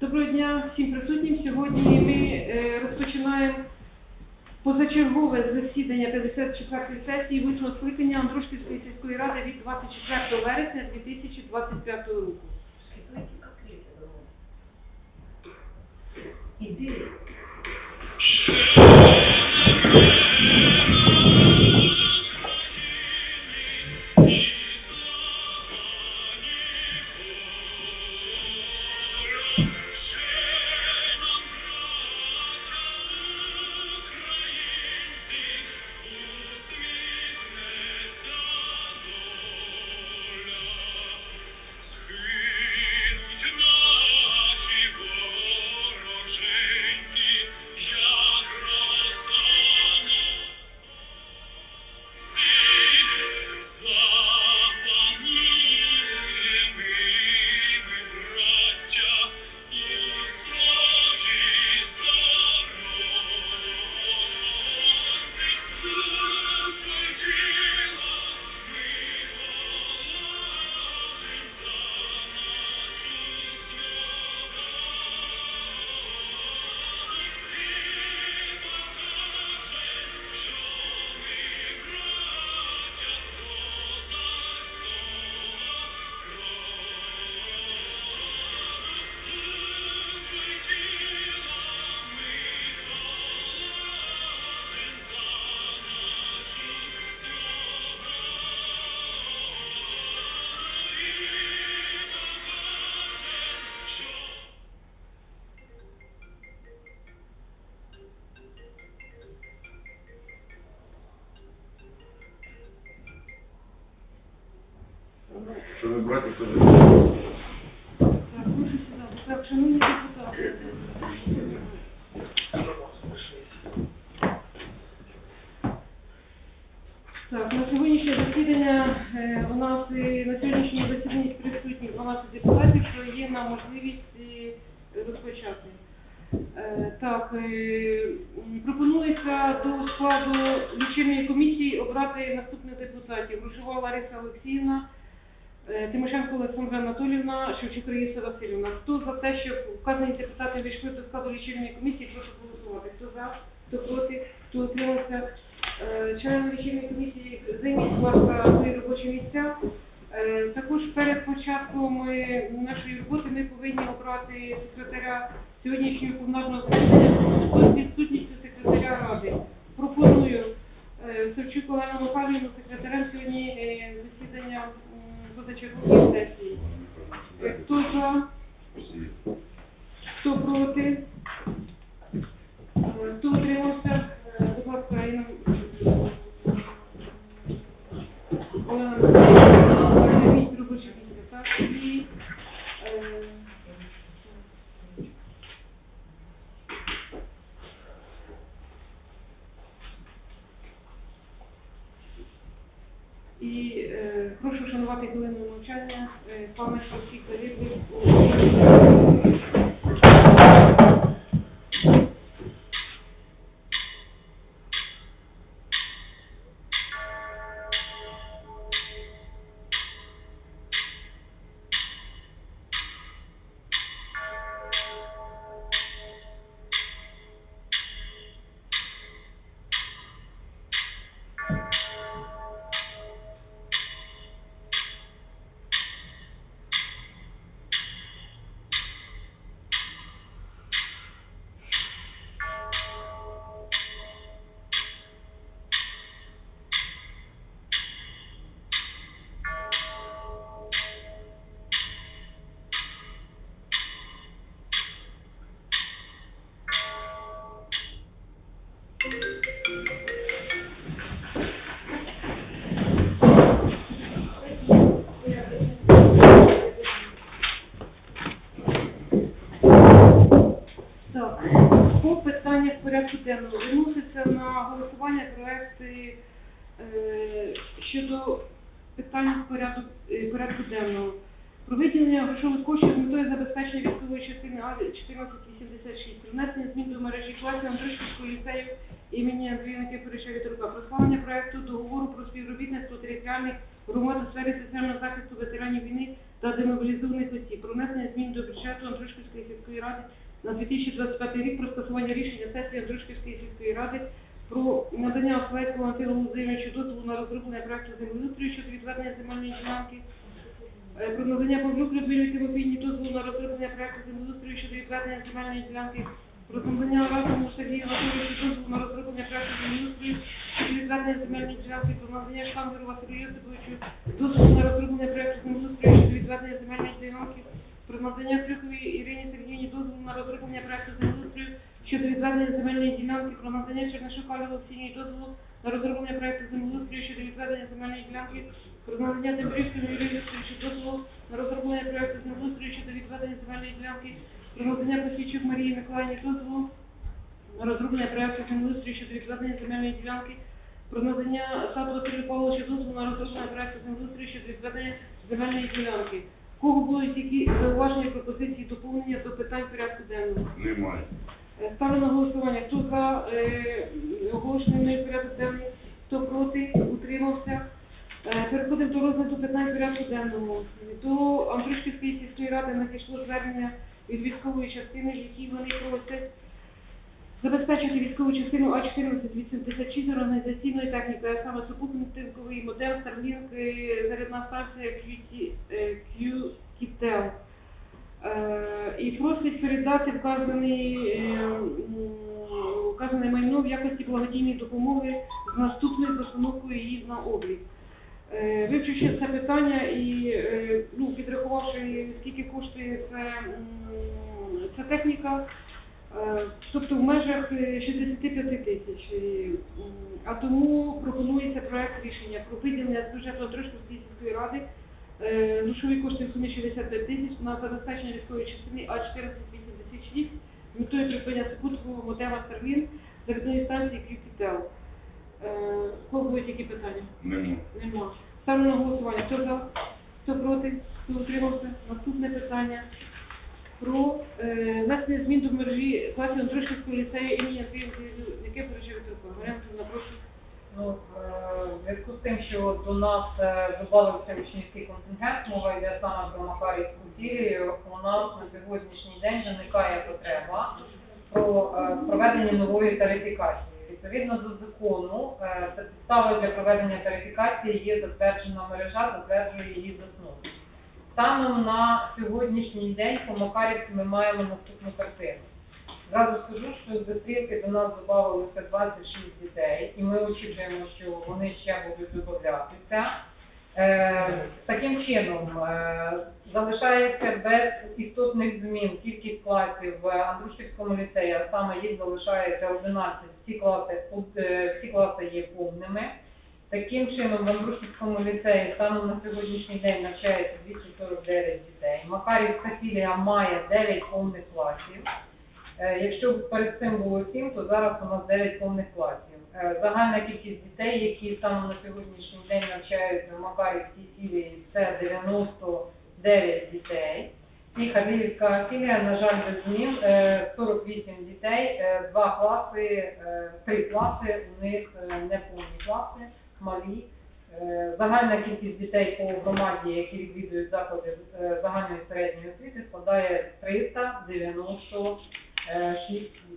Доброго дня всім присутнім. Сьогодні ми е, розпочинаємо позачергове засідання 54-ї сесії вищого скликання Андрушківської сільської ради від 24 вересня 2025 року. Брати, то ви. Так, шановні депутати. Так, на сьогоднішнє засідання е, у нас е, на сьогоднішньому засіданні присутні 12 депутатів, що є нам можливість е, розпочати. Е, Так, е, пропонується до складу лічильної комісії обрати наступних депутатів. Рушова Лариса Олексіївна, Тимошенко Олександра Анатолівна, Шевчук Раїса Васильівна. Хто за те, щоб вказані депутати війшли до складу лічильної комісії, прошу голосувати. Хто за, хто проти, хто утримався. Е, Члени лічильної комісії займіть, будь ласка, свої робочі місця. Е, Також перед початком е, нашої роботи ми повинні обрати секретаря сьогоднішнього повноважного засідання з відсутністю секретаря ради. Пропоную е, Савчук Олену Михайлівну секретарем сьогодні е, засідання м, позачергової сесії. Хто за, хто проти, хто утримався, будь ласка, Олена Михайлівна, займіть робоче місце, так? І е, І е, прошу шанувати хвилину мовчання е, пам'ять порядку денного виноситься на голосування проекти е, щодо питань порядку, е, порядку денного. Про виділення грошових коштів з метою забезпечення військової частини А 1486, про внесення змін до мережі класів Андрушківського ліцею імені Андрія Никифоровича Вітрука, про схвалення проекту договору про співробітництво територіальних громад у сфері соціального захисту ветеранів війни та демобілізованих осіб. Про внесення змін до бюджету Андрушківської сільської ради на 2025 рік про скасування рішення сесії Андрушківської сільської ради про надання Ослецького Антилу Володимировичу дозволу на розроблення проекту землеустрою щодо відведення земельної ділянки про надання Павлюк Людмилі Тимофійні дозволу на розроблення проекту землеустрою щодо відведення земельної ділянки, про надання Разуму Сергію Анатолійовичу дозволу на розроблення проекту землеустрою щодо відведення земельної ділянки, про надання Шкандеру Василю Йосиповичу дозволу на розроблення проекту землеустрою щодо відведення земельної ділянки, про надання Крюковій Ірині Сергіївні дозволу на розроблення проекту землеустрою щодо відведення земельної ділянки, про надання Чернишук Алі Олексійній дозволу на розроблення проекту землеустрою щодо відведення земельної ділянки, про надання Дембрівському Юрію Вікторовичу дозволу на розроблення проекту землеустрою щодо відведення земельної ділянки, про надання Косійчук Марії Миколаївні дозволу на розроблення проекту землеустрою щодо відведення земельної ділянки, про надання Саду Василю Павловичу дозволу на розроблення проекту землеустрою щодо відведення земельної ділянки. В Кого будуть які зауваження, пропозиції, доповнення до питань порядку денного? Немає. Е, Ставлю на голосування. Хто за е, оголошений порядок денний, хто проти, утримався. Е, Переходимо до розгляду питань порядку денного. До Андрушківської сільської ради надійшло звернення від військової частини, в якій вони просять забезпечити військову частину А1486 організаційною технікою, а саме супутниковий Starlink, е, зарядна станція QT, е, QTEL. Е, і просить передати вказаний, е, вказане майно в якості благодійної допомоги з наступною постановкою її на облік. Вивчивши це питання і ну, підрахувавши, скільки коштує це, ця техніка, тобто в межах е, 65 тисяч. А тому пропонується проект рішення про виділення з бюджету Андрушківської сільської ради Е, Грошові кошти в сумі 65 тисяч на забезпечення військової частини А1486 з метою придбання супутникового модема Starlink зарядної станції. Е, Кого будуть які питання? Нема. Нема. Ставлю на голосування. Хто за? Хто проти? Хто утримався? Наступне питання про е, змін до мережі класів Андрушківського ліцею імені Андрія Никифоровича Вітрука. Мар'яна Анатоліївна, прошу. Ну, е, в зв'язку з тим, що до нас е, додався учнівський контингент, мова йде саме про Макарівську філію, у нас на сьогоднішній день виникає потреба про е, проведення нової тарифікації. Відповідно до закону, підставою для проведення тарифікації є затверджена мережа, затверджує її засновник. Станом на сьогоднішній день по Макарівці ми маємо наступну картину. Зразу скажу, що з Бестрівки до нас додавалося 26 дітей, і ми очікуємо, що вони ще будуть додатися. Е, таким чином, е, залишається без істотних змін кількість класів в Андрушівському ліцеї, а саме їх залишається 11, всі класи, е, всі класи є повними. Таким чином, в Андрушівському ліцеї станом на сьогоднішній день навчається 249 дітей. Макарівська філія має 9 повних класів. Е, Якщо перед цим було 7, то зараз у нас 9 повних класів. Е, Загальна кількість дітей, які станом на сьогоднішній день навчаються в Макарівській філії, це 99 дітей. І Хадиївська філія, на жаль, без змін, е, 48 дітей, е, два класи, е, три класи, у них не повні класи, малі. Е, Загальна кількість дітей по громаді, які відвідують заклади е, загальної середньої освіти, складає 396 дітей.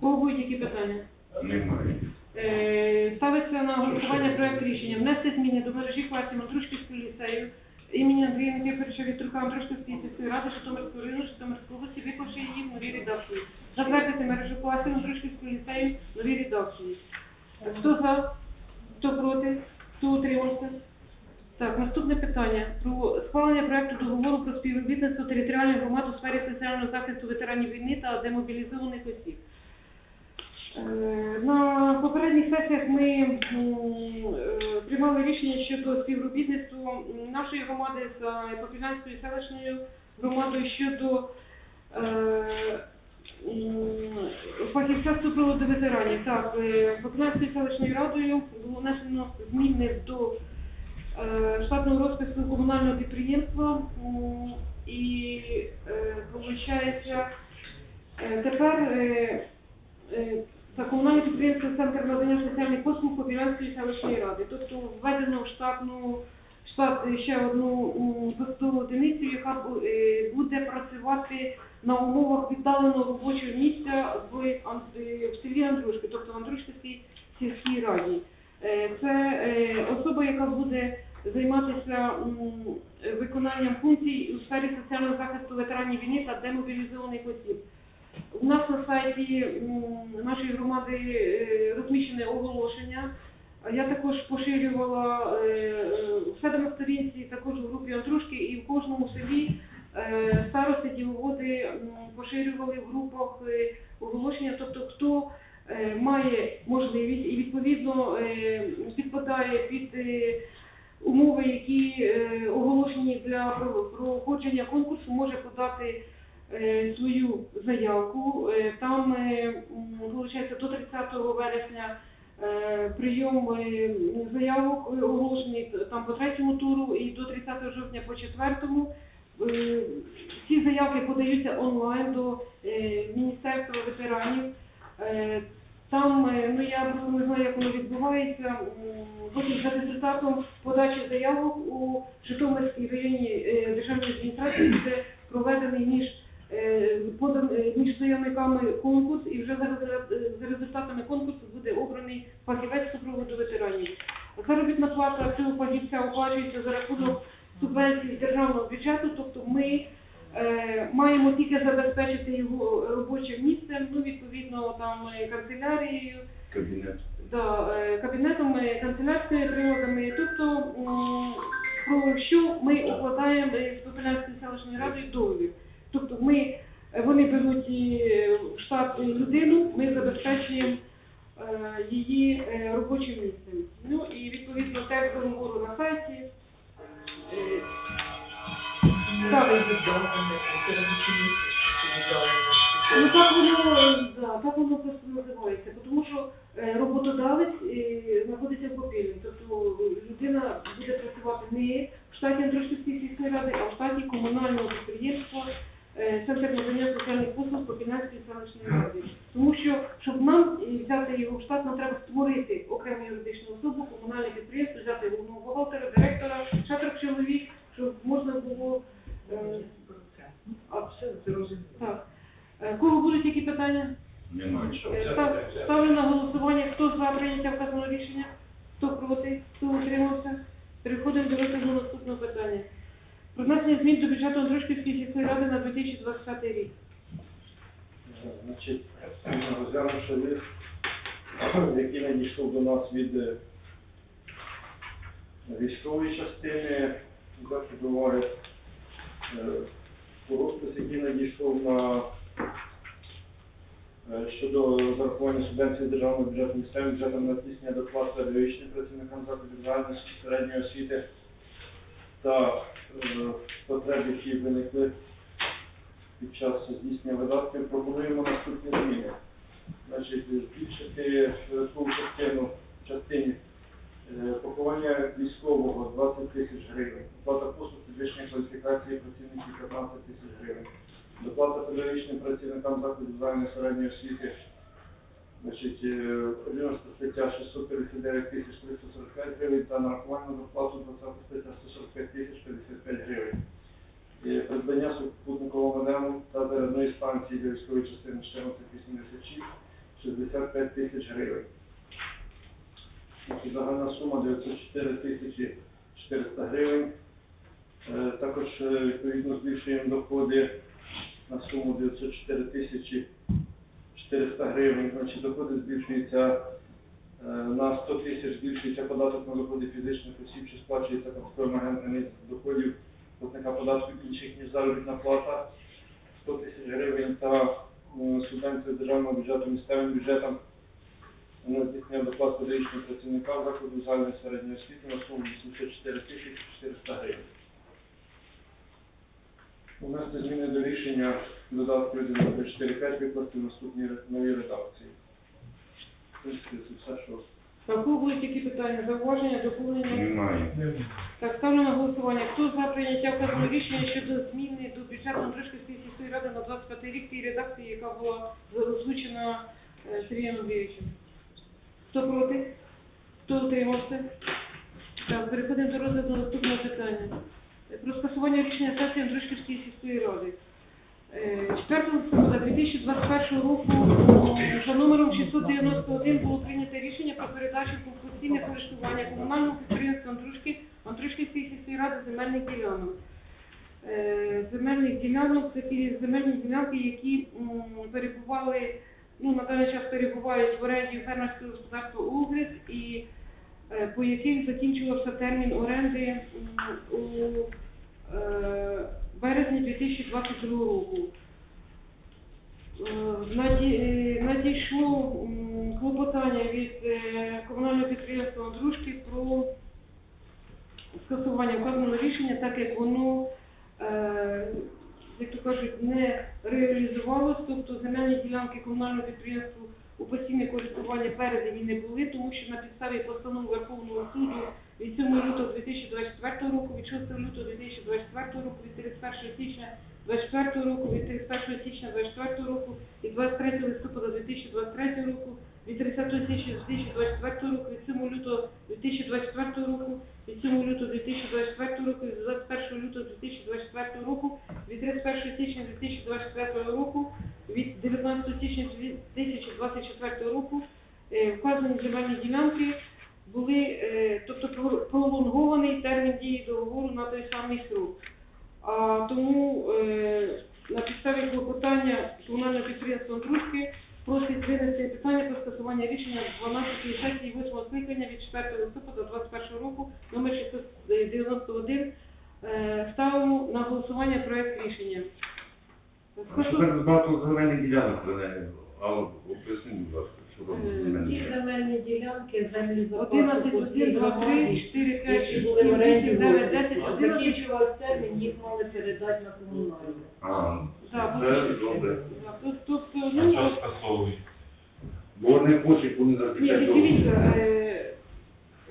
Кого будуть які питання? Немає. Е, Ставиться на голосування проект рішення внести зміни до мережі класів Андрушківського ліцею імені Андрія Никифоровича Вітрука Андрушківської сільської ради Житомирського району Житомирської області, виклавши її в новій редакції. Затвердити мережу класів Андрушківського ліцею в новій редакції. Хто за? Хто проти? Хто утримався? Так, наступне питання про схвалення проекту договору про співробітництво територіальних громад у сфері соціального захисту ветеранів війни та демобілізованих осіб. Е, На попередніх сесіях ми е, приймали рішення щодо співробітництва нашої громади з е, Попільнянською селищною громадою щодо е, фахівця супроводу ветеранів. Так, е, Попільнянською селищною радою було внесено зміни до е, штатного розпису комунального підприємства і виходить, тепер е, е, за комунальне підприємство Центр надання соціальних послуг Попілянської селищної ради. Тобто введено в штатну штат ще одну м, буде працювати на умовах віддаленого робочого місця в, е, в селі Андрушки, тобто в Андрушківській сільській раді. Е, Це е, особа, яка буде займатися виконанням функцій у сфері соціального захисту ветеранів війни та демобілізованих осіб. У нас на сайті нашої громади е, розміщене оголошення. Я також поширювала поширювали в групах е, оголошення, тобто хто е, має можливість і відповідно е, підпадає під умови, які оголошені для проходження конкурсу, може подати свою заявку. Там виходить до 30 вересня прийом заявок оголошений там по третьому туру і до 30 жовтня по четвертому. Е, Ці заявки подаються онлайн до е, Міністерства ветеранів. Е, Там, е, ну я просто не знаю, як воно відбувається. Потім за результатом подачі заявок у Житомирській районній е, державній адміністрації буде проведений між е, подан е, між заявниками конкурс, і вже за, за результатами конкурсу буде обраний фахівець супроводу ветеранів. Заробітна плата цього фахівця оплачується за рахунок субвенцій з державного бюджету, тобто ми е, маємо тільки забезпечити його робочим місцем, ну відповідно там е, канцелярією, Кабінет. да, е, кабінетом, е, канцелярськими приладами, тобто про що ми укладаємо е, з Популянською селищною радою договір. Тобто ми, е, вони беруть е, в штат людину, ми забезпечуємо е, її е, робочим місцем. Ну і відповідно текст договору на сайті. Ну так воно, е, да, так воно просто називається, тому що е, роботодавець е, знаходиться в попільні, тобто людина буде працювати не в штаті Андрушківської сільської ради, а в штаті комунального підприємства Центр надання соціальних послуг Попільнянської селищної ради. Тому що, щоб нам взяти його в штат, нам треба створити окрему юридичну особу, комунальне підприємство, взяти головного бухгалтера, директора, ще трьох чоловік, щоб можна було так. Е, Кого будуть які питання? Немає. Е, став- Ставлю на голосування, хто за прийняття вказаного рішення, хто проти, хто утримався. Переходимо до розгляду наступного питання. Про внесення змін до бюджету Андрушківської сільської ради на 2025 рік. Значить, розглянувши лист, який надійшов до нас від е, військової частини, так буває, розпис, який надійшов на е, щодо зарахування субвенції державного бюджету місцевим бюджетом на здійснення доплат педагогічним працівникам закладів загальної середньої освіти та е, потреб, які виникли під час здійснення видатків пропонуємо наступні зміни. Значить, збільшити видаткову частину в частині е, поховання військового 20 тисяч гривень, оплата послуг підвищення кваліфікації працівників 15 тисяч гривень, доплата педагогічним працівникам закладів загальної середньої освіти, значить, е, 11 стаття 659 тисяч 345 гривень та нарахування доплату 20 стаття 145 тисяч 55 гривень. Е, Придбання супутникового модему та зарядної станції для військової частини 1486 65 тисяч гривень. Загальна сума 904 тисячі 400 гривень. Е, Також е, відповідно збільшуємо доходи на суму 904 тисячі 400 гривень. Значить, доходи збільшуються е, на 100 тисяч, збільшується податок на доходи фізичних осіб, що сплачується контрольним агентом доходів платника податків інших, ніж заробітна плата 100 тисяч гривень та субвенція державного бюджету місцевим бюджетом на здійснення доплат педагогічним працівникам закладу загальної середньої освіти на суму 84 тисячі 400 гривень. Внести зміни до рішення додатку 1.4.5 викласти в наступній ре- новій редакції. В принципі, це все, що Так, будуть які питання, зауваження, доповнення? Немає. Так, ставлю на голосування. Хто за прийняття вказаного рішення щодо зміни до бюджету Андрушківської сільської ради на 25 рік тій редакції, яка була озвучена е, Сергієм Андрійовичем? Хто проти? Хто утримався? Так, переходимо до розгляду наступного питання. про скасування рішення сесії Андрушківської сільської ради. Е, 4 листопада 2021 року за номером 691 було прийнято рішення про передачу в користування комунального підприємства Андрушки Андрушківської сільської ради земельних ділянок. Е, Земельних ділянок це ті земельні ділянки, які перебували, ну на даний час перебувають в оренді фермерського господарства Угрис і е, по яких закінчувався термін оренди у е, березні 2022 року. Е, наді- Надійшло клопотання від комунального підприємства «Андрушки» про скасування вказаного рішення, так як воно, як то кажуть, не реалізувалось, тобто земельні ділянки комунального підприємства у постійне користування передані не були, тому що на підставі постанови Верховного суду від 7 лютого 2024 року, від 6 лютого 2024 року, від 31 січня 2024 року, від 31 січня 2024 року, від 23 листопада 2023 року, від 30 січня 2024 року, від 7 лютого 2024 року, від 7 лютого 2024 року, від 21 лютого 2024 року, від 31 січня 2024 року, від 19 січня 2024 року е, вказані земельні ділянки були, е, тобто про- пролонгований термін дії договору на той самий срок. А тому е, на підставі клопотання комунального підприємства «Андрушки» просить винести питання про скасування рішення 12 сесії 8 скликання від 4 листопада 2021 року номер 691. Е, Ставимо на голосування проект рішення. А Тепер багато земельних ділянок? А поясніть, будь ласка, Е, земельні Ті ділянки? земельні ділянки, землі запасу 11, по 1, 2, 3, 4, 5, 6, були 7, оренді 8, 9, 10, а 11. закінчував термін, їх мали передати на комунальну. А, Так, це добре. Так, тут- Тобто, А ну, що скасовують? Бо вони хочуть, вони Ні, дивіться, е,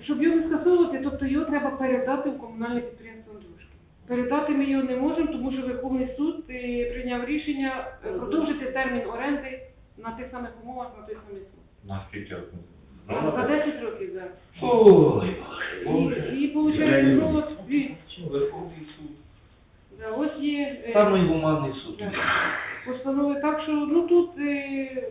щоб його не скасовувати, тобто його треба передати в комунальне підприємство «Андрушки». Передати ми його не можемо, тому що Верховний суд е, прийняв рішення е, продовжити термін оренди на тих самих умовах, на той самий срок. Наскільки років? За 10 років, так. Ой, І, Боже. і виходить, ну от, дві, Верховний суд. да, ось є е, Самий гуманний суд. да, постанови. Так що, ну тут е,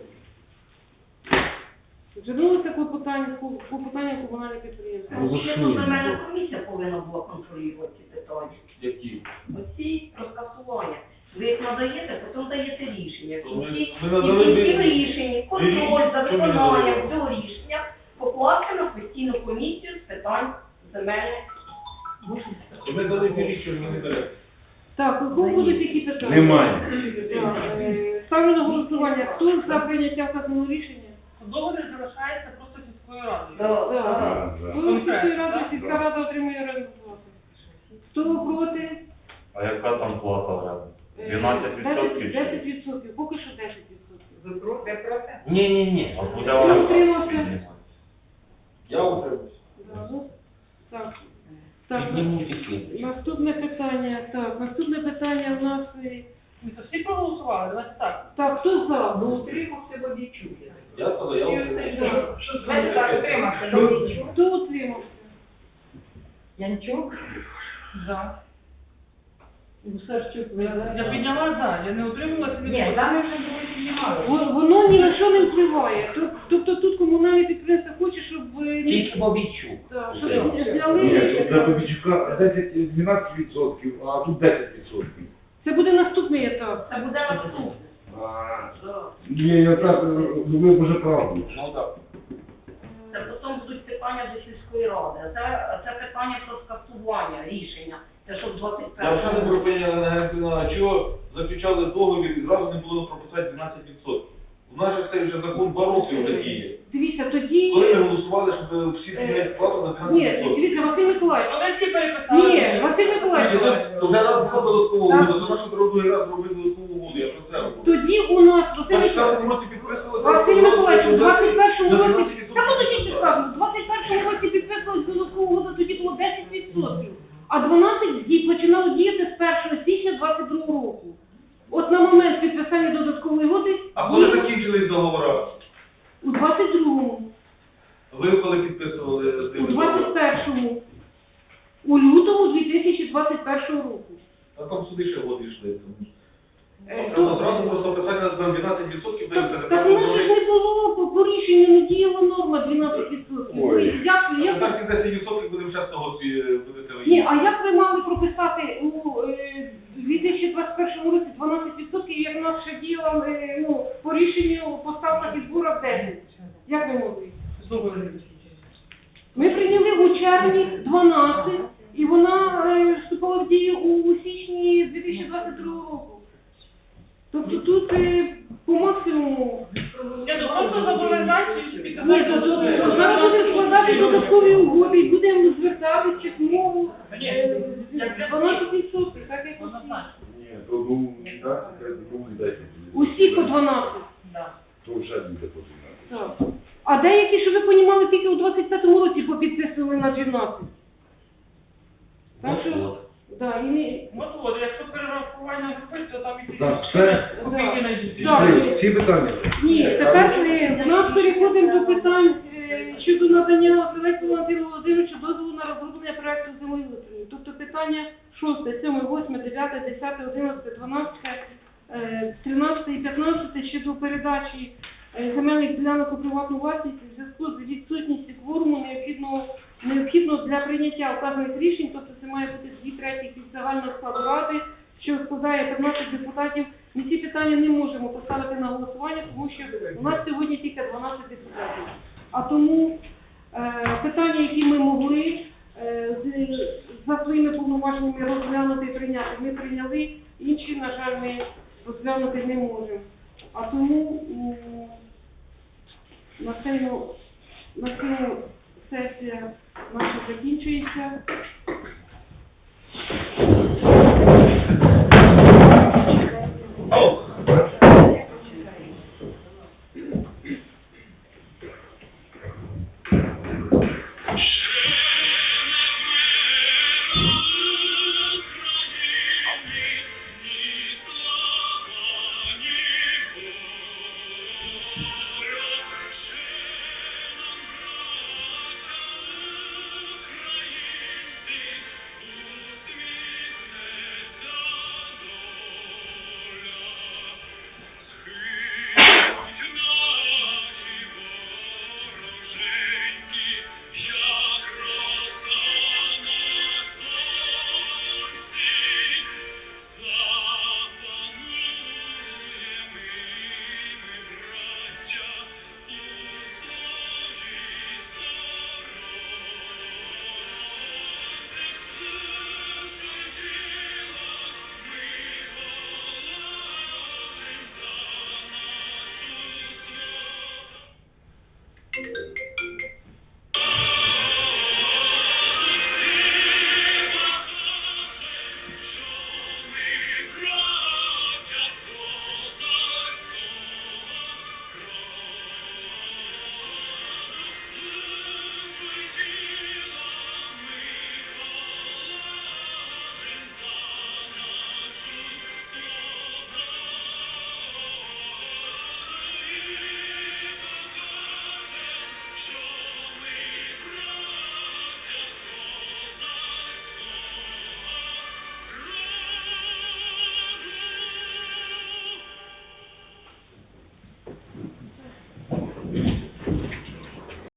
звернулося клопотання, клопотання комунальне підприємство. Ну, Ще голосуємо. земельна комісія повинна була контролювати ці питання. Які? Оці про скасування. Ви їх надаєте, потім даєте рішення. В кінці, ми і надали в кінці рішення, контроль за Що ми надали? виконанням цього рішення покласти на постійну комісію з питань земельних. Ми дали рішення, ми не дали. Так, у кого будуть які питання? Немає. Так, е, Ставлю на голосування. Хто за прийняття вказаного рішення? Договір залишається просто сільською радою. Так. да. Сільської ради, сільська рада отримує оренду плати. Хто проти? А яка там плата оренди? Е, 12%? 10 відсотків, поки що 10 відсотків. Ви проти? Ви проти? Ні, ні, ні. А оренда утримався? підніматися. Я утримуюсь. Да, ну, Так. Так, наступне питання. Так, наступне питання у нас. е, Ми то всі проголосували, давайте так. Так, хто за? Ну, утримався Бабічук. Я сказав, я утримуюсь. Ви так утримався. Хто утримався? Янчук? За. Гусарчук, ви Я підняла за, я не утримувалася від Ні, там ми вже були піднімали. Во- Воно ні на що не впливає. Тоб- Тобто тут комунальне підприємство хоче, щоб е, Тільки Бабійчук. так, щоб зняли. Ні, для Бабічука 10, 12%, а тут 10%. Це буде наступний етап. Це буде наступне. А, Ні, я так, ну ви вже правду. Ну так. Це потім будуть питання до сільської ради. Це, це питання про скасування рішення. Це щоб 21 Я вже не припиняли на Генсіна, а чого заключали договір і зразу не було прописати 12%. У нас же цей вже закон два роки вже діє. Дивіться, тоді. Коли ми голосували, щоб всі зміняти плату на Ні, 12%. дивіться, Василь Миколаївич. Вони всі переписали. Ні, Василь Миколаївич. Значить, Вже раз було додаткову угоду, то нащо другий раз робити додаткову угоду, я про це говорю. Тоді у нас Василь Миколаївич. підписували... Василь Миколаївич, у 21 на році, 12%. та подождіть, що скажу, в 21 році підписувалась додаткову угоду, тоді було 10%, а 12 дій починало діяти з 1 січня 22 року. От на момент підписання додаткової угоди А коли закінчились договори? у 22-му, Ви коли підписували у тим договори? 21-му, у лютому 2021 21 року. А там суди ще годи йшли. Тому. Е, Треба зразу просто писати на 12% дається Так, так у нас ж не було, по, по рішенню не діяла норма 12%. Ой. Як, Ну, так і 10% будемо зараз того е, будете ні, а як ви мали прописати у е, 2021 році 12%, як в нас ще діяла е, ну, по рішенню по ставках і зборах 10? Як ви могли? Знову Ми прийняли у червні 12, і вона е, вступила в дію у січні 2022 року. Тобто тут е, по максимуму. Я ну просто зобов'язати собі Ні, то, то, що то зараз будемо складати додаткові угоди і будемо звертатись письмово е, 12%, так як усі. Ні, то ну, так, треба кому дайте. Усі по 12. Да. То вже буде по 12. Так. А деякі, що ви понімали, тільки у 25-му році попідписували на 12. Так що, От, да, і. От от, якщо перерахування робити, то там і Так, все. копійки знайдуть. Всі, всі питання? Ні, тепер ми в нас переходимо до питань е, щодо надання Зеленського Анатолію Володимировича дозволу на розроблення проекту землеустрою. Тобто питання 6, 7, 8, 9, 10, 11, 12, е, 13 і 15 щодо передачі е, земельних ділянок у приватну власність у зв'язку з відсутністю кворуму необхідного необхідно для прийняття вказаних рішень, тобто це має бути дві третіх від загального складу ради, що складає 15 депутатів. Ми ці питання не можемо поставити на голосування, тому що у нас сьогодні тільки 12 депутатів. А тому е, питання, які ми могли е, за своїми повноваженнями розглянути і прийняти, ми прийняли, інші, на жаль, ми розглянути не можемо. А тому м, на цьому, на сесія наша закінчується.